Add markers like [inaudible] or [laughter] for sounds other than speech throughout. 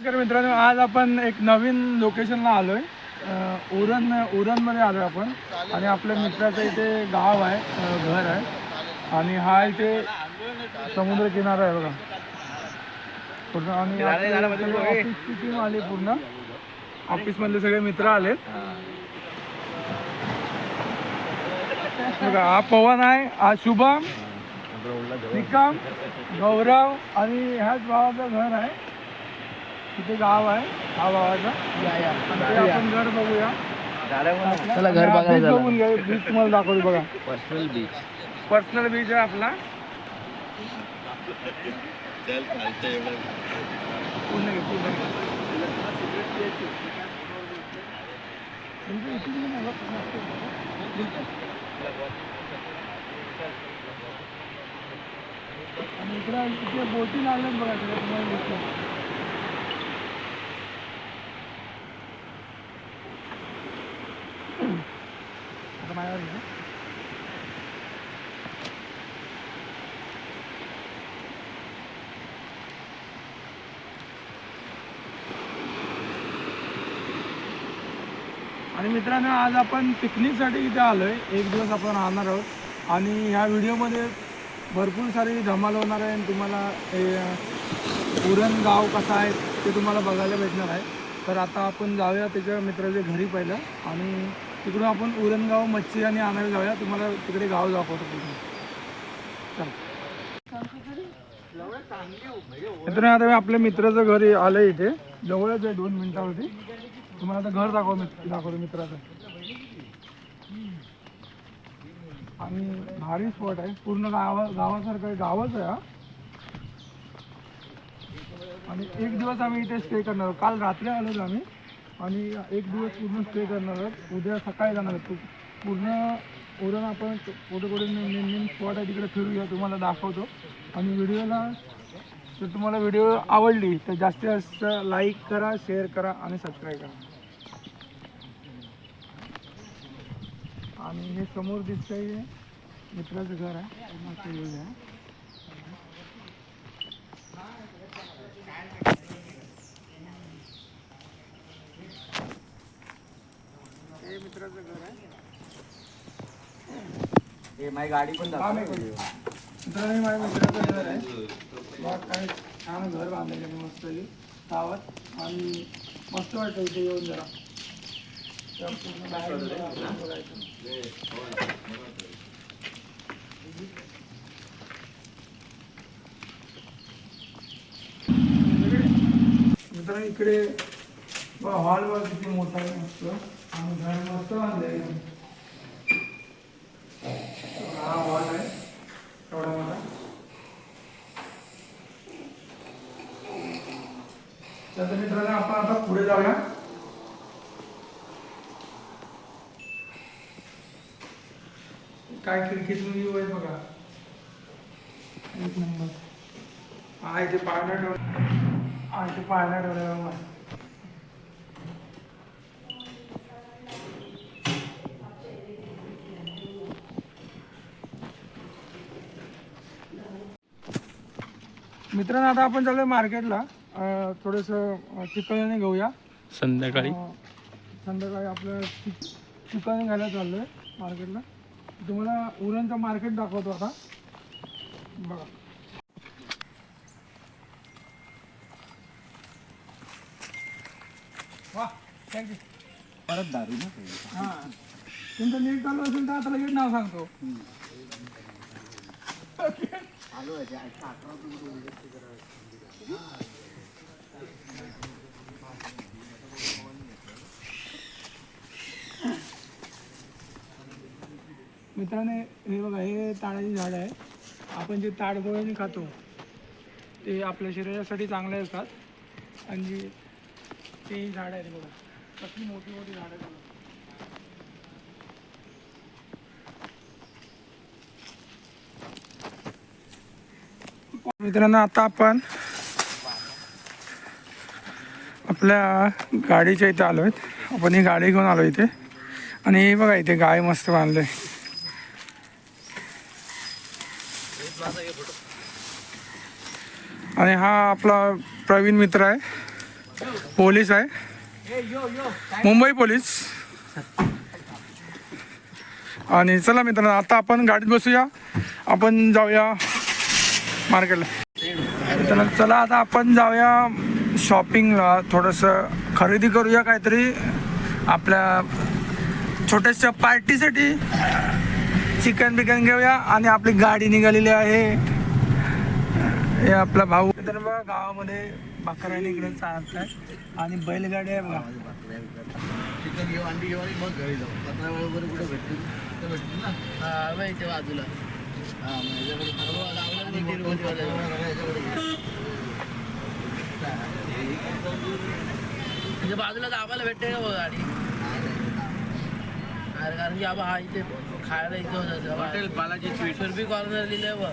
नमस्कार मित्रांनो आज आपण एक नवीन लोकेशनला आलोय. अं, उरण उरणमध्ये आलोय आपण. आणि आपल्या मित्राचं इथे गाव आहे घर आहे. आणि हा इथे समुद्र किनारा आहे बघा. पूर्ण आणि ऑफिसची टीम आली पूर्ण. ऑफिसमधले सगळे मित्र आलेत. बघा हा पवन आहे हा शुभम निकम गौरव आणि ह्याच भावाचं घर आहे. तिथे गाव आहे? हा भावाचा आणि ते आपण घर बघूया. चला घर बघायला बीच. बघून घ्या बीच तुम्हाला दाखवतो बघा. पर्सनल बीच पर्सनल बीच आहे आपला. आणि इकडे इथे बोटी लागल्यात बघा तिकडे तुम्हाला. मित्रांनो आज आपण पिकनिकसाठी इथे आलो आहे एक दिवस आपण राहणार आहोत. आणि ह्या व्हिडिओमध्ये भरपूर सारी धमाल होणार आहे आणि तुम्हाला हे उरण गाव कसं आहे ते तुम्हाला बघायला भेटणार आहे. तर आता आपण जाऊया त्याच्या मित्राच्या घरी पहिलं. आणि तिकडून आपण उरणगाव मच्छी आणि आणायला जाऊया. तुम्हाला तिकडे गाव दाखवतो तिकडे चला. मित्रांनो आता मी आपल्या मित्राचं घर आलं इथे. जवळच आहे दोन मिनिटावरती. तुम्हाला आता घर दाखव दाखवतो मित्राचं. आणि भारी स्पॉट आहे. पूर्ण गावा गावासारखं आहे. गावच आहे हा. आणि एक दिवस आम्ही इथे स्टे करणार आहोत. काल रात्री आलो आम्ही. आणि एक दिवस पूर्ण स्टे करणार आहोत. उद्या सकाळी जाणार आहोत. पूर्ण उरण आपण कुठे कुठे मेन मेन स्पॉट आहे तिकडे फिरूया. तुम्हाला दाखवतो. आणि व्हिडिओला जर तुम्हाला व्हिडिओ आवडली तर जास्तीत जास्त लाईक करा शेअर करा आणि सबस्क्राईब करा. आणि हे समोर दिसतंय हे मित्राचं घर आहे. हे मित्राचं घर आहे. हे माझी गाडी पण. मित्रांनो माझ्या मित्राचं घर आहे. काय छान घर बांधलेलं आहे मस्त गावात आणि मस्त वाटतं इथे येऊन जरा त्या पूर्ण बाहेरून जरा आपल्याला बघायचं. मित्रांनो इकडे हॉल वर किती मोठा आहे मस्त. आणि घर मस्त बांधले हा हॉल आहे एवढा मोठा. तर मित्रांनो आपण आता पुढे जाऊया. काय खिडकीतून व्ह्यू आहे बघा. एक नंबर. हा इथे पाळणा ठेवला हा इथे पाळणा ठेवला बघा. मित्रांनो आता आपण चाललोय मार्केटला. थोडस चिकन घेऊया. संध्याकाळी. संध्याकाळी आपलं चिक चिकन घ्यायला चाललोय मार्केटला. तुम्हाला उरणचं मार्केट दाखवतो आता. बघा. वा थँक्यू परत दारू ना हां. तुमचं नीट चालू असेल तर आता लगेच नाव सांगतो. मित्रांनो हे बघा हे ताडाची झाड आहे. आपण जे ताडगोळ्याने खातो ते आपल्या शरीरासाठी चांगले असतात. आणि जे ते झाड आहेत बघा. कसली मोठी मोठी झाडं आहेत. मित्रांनो आता आपण आपल्या गाडीच्या इथे आलो आहेत आपण ही गाडी घेऊन आलो इथे. आणि हे बघा इथे गाय मस्त बांधले आणि हा आपला प्रवीण मित्र आहे. पोलीस आहे. मुंबई पोलीस. आणि चला मित्रांनो आता आपण गाडीत बसूया. आपण जाऊया मार्केटला. मित्रांनो चला आता आपण जाऊया शॉपिंगला. थोडंसं खरेदी करूया काहीतरी. आपल्या छोट्याशा पार्टीसाठी. चिकन बिकन घेऊया. आणि आपली गाडी निघालेली आहे. हे आपला भाऊ. तर बघा गावामध्ये बकऱ्याने इकडे चालत आहे आणि बैलगाडी आहे बघा. चिकन घेऊ अंडी घेऊ आणि मग घरी जाऊ. पत्रा वगैरे कुठे भेटतील? ते भेटतील ना? हा बाई ते बाजूला. हा मग याच्याकडे याच्याकडे. म्हणजे बाजूला भेटते का बघ गाडी? कारण की आबा हा इथे खायला इथे होता hotel Balaji sweet Surabhi corner लिहिलंय बघ.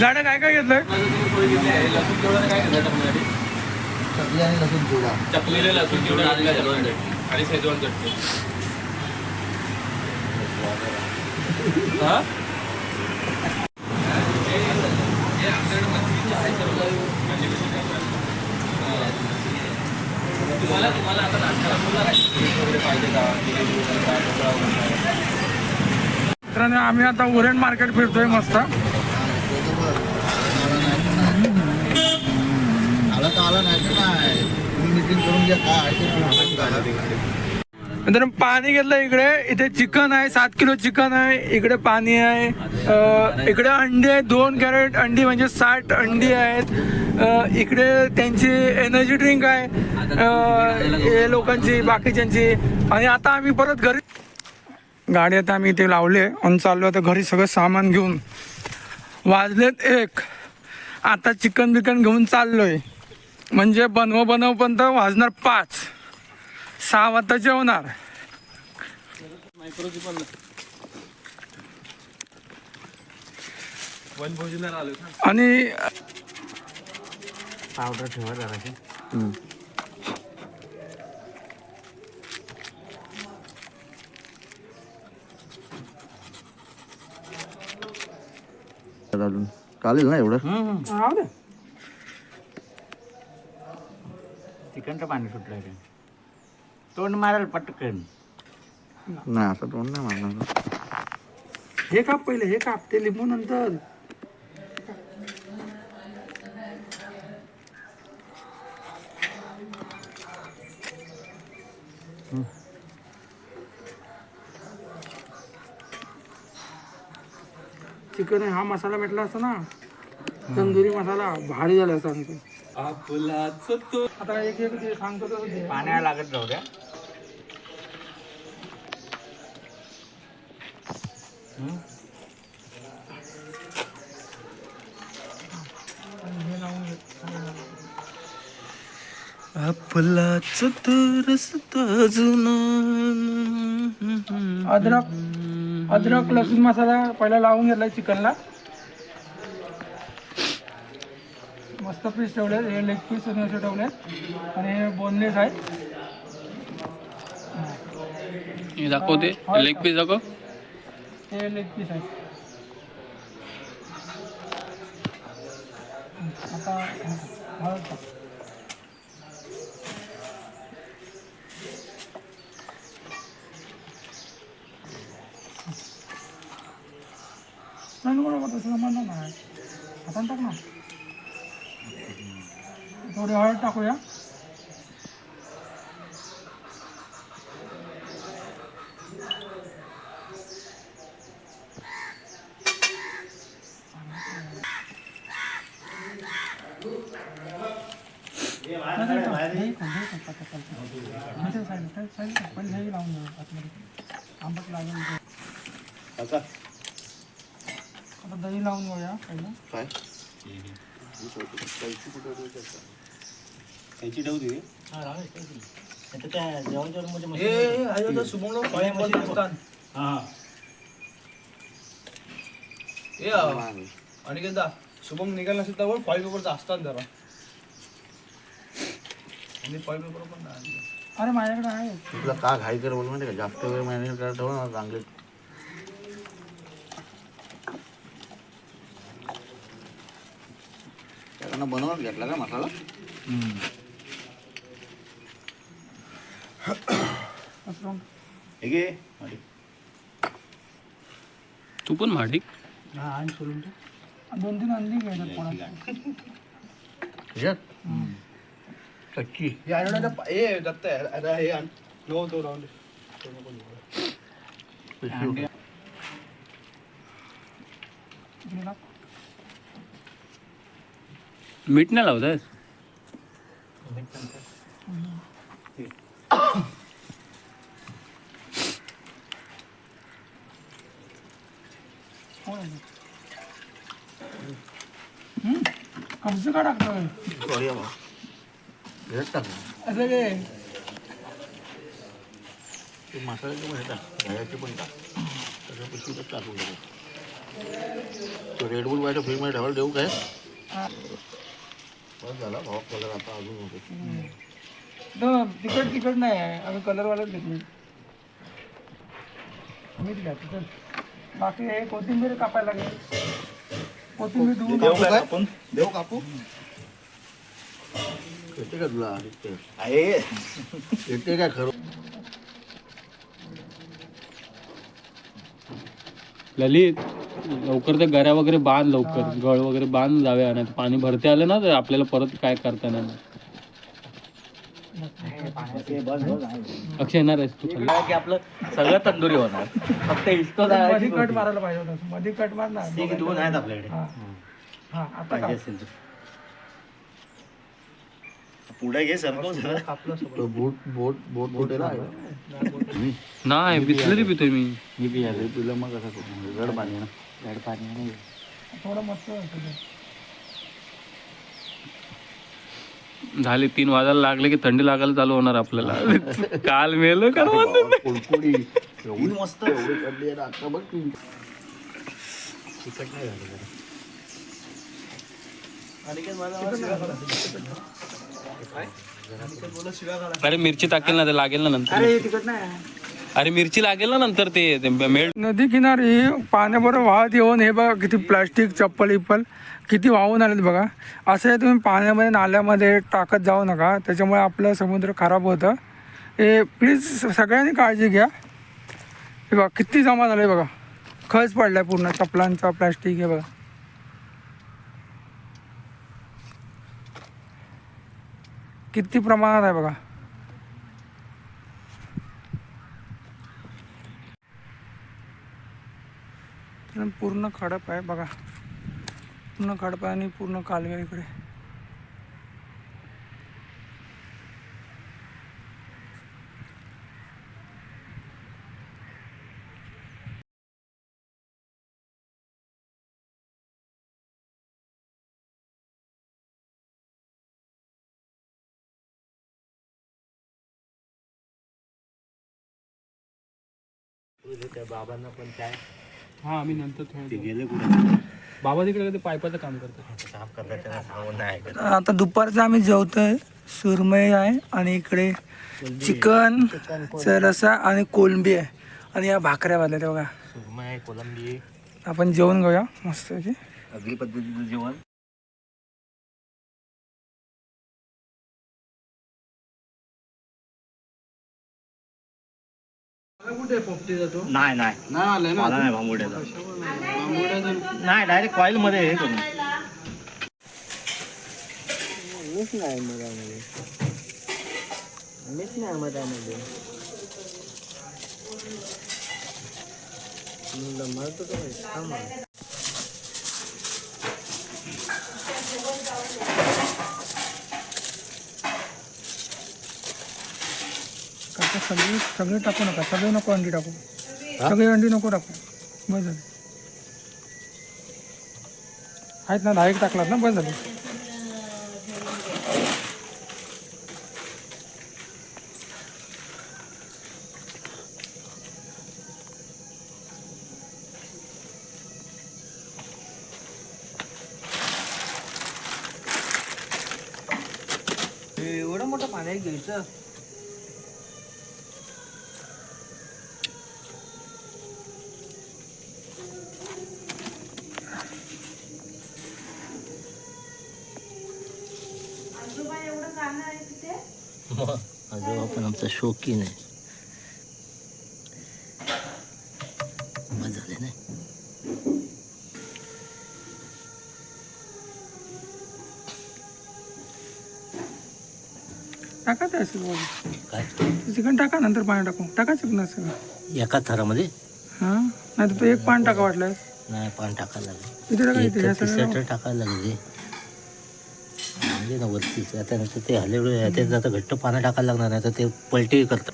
गाड्या काय काय घेतलंय? चकली आणि लसूण चिवडा. चकलेले लसूण चिवडा आणि शेजवान चटणी आणि शेजवान चटणी. हा? तुम्हाला तुम्हाला आता नाश्त्याला बोलणार आहे वगैरे पाहिजे का? जिलेबी वगैरे काय? ढोकळा वगैरे. मित्रांनो आम्ही आता उरण मार्केट फिरतोय मस्त. आला नाही तर नाही तुम्ही मिटिंग करून घ्या काय ते मित्रांनो पाणी घेतलं इकडे. इथे चिकन आहे सात किलो चिकन आहे. इकडे पाणी आहे. इकडे अंडी आहे दोन कॅरेट अंडी म्हणजे साठ अंडी आहेत. इकडे त्यांची एनर्जी ड्रिंक आहे. हे लोकांची बाकीच्यांची. आणि आता आम्ही परत घरी गाडी आता आम्ही इथे लावले आणि चाललो आता घरी सगळं सामान घेऊन. वाजलेत एक. आता चिकन बिकन घेऊन चाललोय. म्हणजे बनव बनव पण तर वाजणार पाच. सहा वाजता जेवणार. आणि पावडर ठेवा जराशी. अजून चालेल ना एवढं राहू दे. चिकनचं पाणी सुटलं रे तोंड माराल पटकन. नाही असं तोंड नाही मारणार. हे काप पहिले हे काप. ते लिंबू नंतर. चिकन हा मसाला भेटला असता ना. तंदुरी मसाला भारी झाला असता आमचं. आपलाच तो आता एक एक ते सांगतो तसं दे. पाण्याला लागत जाऊ द्या हे लावून घे. आपलाच तो रस्ता जुना अद्रक अद्रक लसूण मसाला पहिला लावून घेतला चिकनला मस्त पीस ठेवले हे लेग पीस असे ठेवले आणि हे बोनलेस आहेत दाखवते लेग पीस दाखव हे लेग पीस आहेत आता हळद टाक. नाही नको नको तसं जमणार साईड- साईड टाक. पहिले दही लावून घेऊ आतमध्ये. आंबट लागेल ते. आता दही लावून घेऊया पहिलं काय त्याची दे दे, त्या ए बसते. शुभम आणि केदा शुभम निघाला नसेल तर फॉईल पेपरचा असतात जरा आणि फॉईल पेपर पण अरे माझ्याकडे आहे तुला का घाई कर बोल म्हणजे का जास्त वेळ मॅनेज करायला ठेवा चांगले त्याकडनं बनवून घेतला का मसाला? हे तू पण माडिक हा. दोन तीन अंडी ह्याच्यात कच्ची हे दत्त आहे. हे आण. नो तो राहून दे. तो नको घेऊ. पिशवी. मीठ नाही लावतायस कमचं का टाकतोय? सॉरी बाबा ह्याच्यात टाक. ना. असं काय? ते मसाल्याचे पण टाक. दह्याचे पण टाक. त्याच्या पिशवीतच टाकून टाकू. तो रेड बुल व्हायच्या फ्रीमध्ये ठेवायला देऊ काय? बस झाला भाव कलर आता अजून होते. तो तिकट तिकट नाही आहे. आम्ही कलरवालाच घेतली मीच घ्या तिकट बाकी हे कोथिंबीर कापायला लागेल. कोथिंबीर धुवून देऊ काय आपण? देऊ कापू? येते का तुला? आदित्य आहे. येते काय खरं? ललित. लवकर ते गऱ्या वगैरे बांध लवकर गळ वगैरे बांध जावे नाही पाणी भरते आलं ना तर आपल्याला परत काय करता येणार नाही. अक्षय येणार आहेस तू खाली? की आपलं सगळं तंदुरी होणार. फक्त इस्तो मध्ये कट मारायला पाहिजे होतं. मध्ये कट मार ना दोन आहेत आपल्याकडे. हा. हा आता पाहिजे असेल तर. पुढे घे सरकव जरा. तो बोट बोट बोट बोट नाही बिसलरी पितोय मी. मी बी आलो. तुला मग कसं करू? रड पाणी ना. गड पाणी नाही. थोडं मस्त होतं ते. झाले तीन वाजायला लागले की थंडी लागायला चालू होणार आपल्याला. [laughs] काल मेलो का कुडकुडी एवढी मस्त. एवढी थंडी आहे ना आता बघ तू. तिखट नाही झालं जरा. अरे मिरची टाकेल ना ते लागेल ना नंतर. अरे नाही अरे मिरची लागेल ना नंतर ते मेळ नदी किनारी पाण्याबरोबर वाहत येऊन हे बघा किती प्लास्टिक चप्पल इप्पल किती वाहून आलेत बघा. असं आहे तुम्ही पाण्यामध्ये नाल्यामध्ये टाकत जाऊ नका. त्याच्यामुळे आपलं समुद्र खराब होतं. हे प्लीज सगळ्यांनी काळजी घ्या. हे बघा किती जमा झालं बघा. खच पडलाय पूर्ण चपलांचा प्लास्टिक हे बघा. किती प्रमाणात आहे बघा. एकदम पूर्ण खडप आहे बघा. पूर्ण खडप आहे आणि पूर्ण कालव्या इकडे. बाबांना पण काय? हा आम्ही नंतर ते थोडं गेले कुठे? बाबा तिकडे ते पायपाचं काम करतात? साफ करतात त्यांना सांगून नाही ऐकत. आता दुपारचं आम्ही जेवतोय. सुरमई आहे आणि इकडे चिकन रसा आणि कोलंबी आहे. आणि या भाकऱ्या त्या बघा. सुरमई कोलंबी आपण जेवण घेऊया मस्त की अगदी पद्धतीचं जेवण. कुठे पोपटी जातो नाही नाही. नाही आलंय ना? मला नाही भांबुड्याचा. नाही. डायरेक्ट कॉईल मध्ये हे करून काका सगळे सगळे टाकू नका सगळे नको अंडी टाकू. सगळे अंडी नको टाकू. बस झालं. आहेत ना दहा एक टाकलात ना? बस झालं एवढं मोठं पाणी घ्यायचं आजोबा पण आमचा शौकीन आहे. झाले टाका ते असेल काय? चिकन टाका नंतर पाणी टाकू. टाका चिकन सगळं. एका थरामध्ये? हां? नाही तर तो एक पान टाका वाटलं नाही पाणी टाकायला लागेल. इथे टाका टाकायला लागेल. ते म्हणजे ना वरतीच आता नंतर ते हलेवलं ते आता घट्ट पाणी टाकायला लागणार नाही. तर ते पलटी करतात.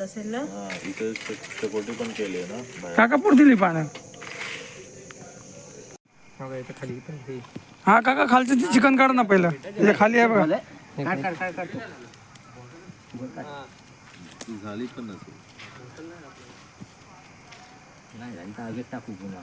काका पुढे दिली पानं. हा काका खालचं ते चिकन काढ ना पहिलं. त्याच्याखाली आहे बघा. नाही झाली तर आगीत टाकू पुन्हा.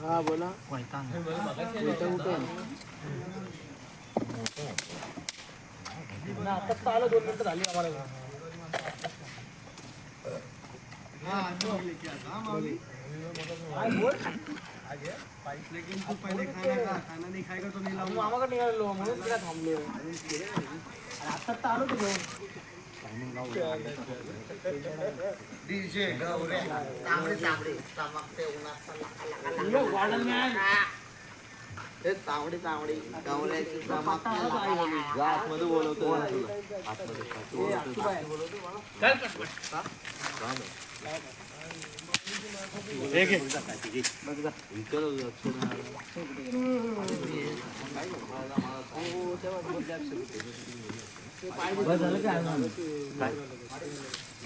હા બોલો કોઈતા કોઈતા ઉઠો ના આટલા આલો दोन मिनिट झाली आम्हाला હા તો लेके आता हम अभी आई बोल आगे पाइप लेकिन तू पहले खाना खा खाना नहीं खाएगा तो नहीं लाऊंगा मामा का निकाल लो मुझे क्या थाम लियो अरे आता आलो तो डीजे गौरे तांबडी तांबडी चमकते उन्हात हे तांबडी तांबडी गवऱ्याची चमकते आतमध्ये बोलवतो आतमध्ये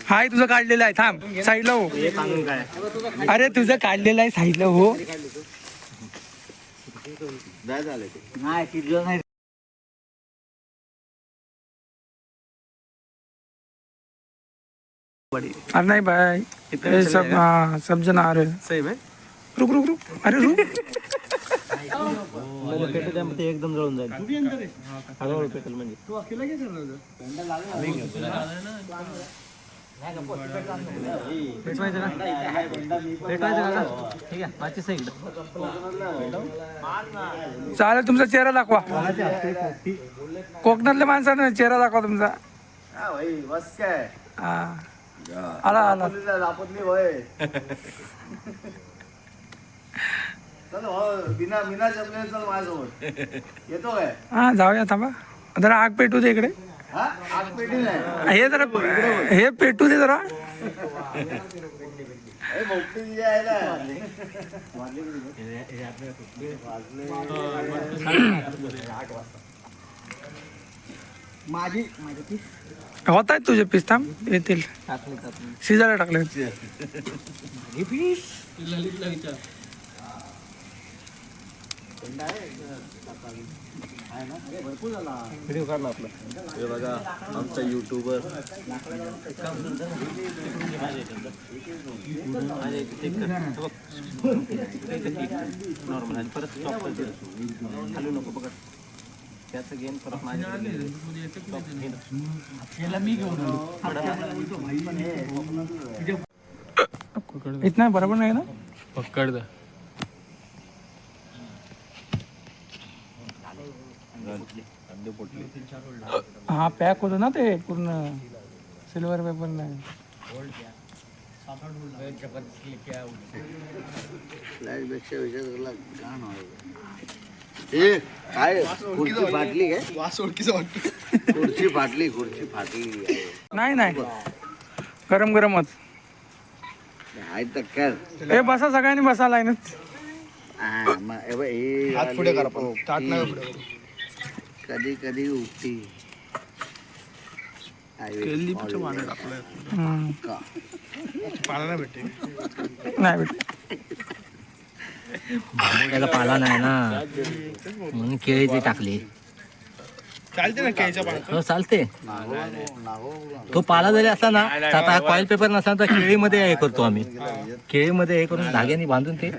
हाय तुझं काढलेलं आहे थांब साईडला हो. अरे तुझं काढलेलं आहे साईडला हो. नाही अरे नहीं भाई ये सब हाँ सब जना आ रहे हैं सही रुक रुक रुक. अरे रुक. [laughs] पेटू त्यामध्ये एकदम जळून जाईल. हळूहळू पेटेल म्हणजे. पेटवायचं का? पेटवायचं का? ठीक आहे माझी साईड चालेल तुमचा चेहरा दाखवा. कोकणातल्या माणसाने चेहरा दाखवा तुमचा. हा. आला आला. [laughs] बिना बिना जमले चल माझ्यासोबत. येतो काय? हा जाऊया थांबा. जरा आग पेटू दे इकडे. हा? आग पेटी नाही? हे जरा हे पेटू दे जरा. हे भोपटी जी आहे ना. माझी माझी ती होत आहेत तुझे पीस थांब. येतील. शिजायला टाकले. हे बघा आमचा युट्यूबर नॉर्मल आणि परत स्टॉप खालू नको पकड त्याचं गेम परत माझ्या इतना बरोबर नाही ना? पकड हा पॅक होतं ना ते पूर्ण सिल्वर पेपर नाही काय खुर्ची फाटली काय? वास ओळखीचं वाटतं खुर्ची फाटली खुर्ची फाटली. नाही नाही. गरम गरमच ए बसा सगळ्यांनी बसा लाईनच हात पुढे करा. कधी कधी उठती. नाही पाला नाही ना. म्हणून केळीची टाकली. चालते ना केळीच्या पाण्यात हो चालते. तो पाला जरी असला ना तर आता हा कॉईल पेपर नसला तर केळीमध्ये हे करतो आम्ही. केळीमध्ये हे करून धाग्याने बांधून ते.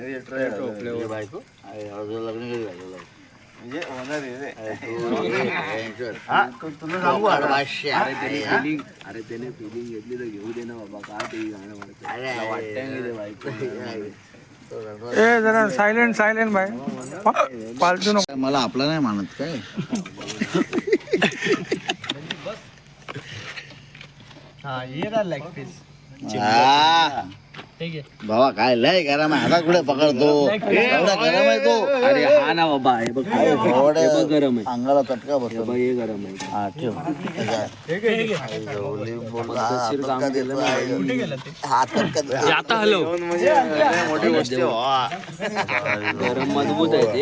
म्हणजे. [laughs] हा, तुला सांगू. अरे त्याने फिलिंग अरे त्याने फिलिंग घेतली तर घेऊ दे ना बाबा का ते गाणं [laughs] ए जरा सायलेंट सायलेंट बाय. पालतू नको. मला आपला नाही मानत काय? हा. भावा काय लय गरम आहे. आता कुठे पकडतो? एवढा गरम आहे तो. अरे हा ना बाबा हे बघ हे बघ गरम आहे. अंगाला चटका हे बसतो बघ हे गरम आहे. हा ठेव. देतो? आता हलव. मोठी गोष्ट गरम मजबूत आहे ते.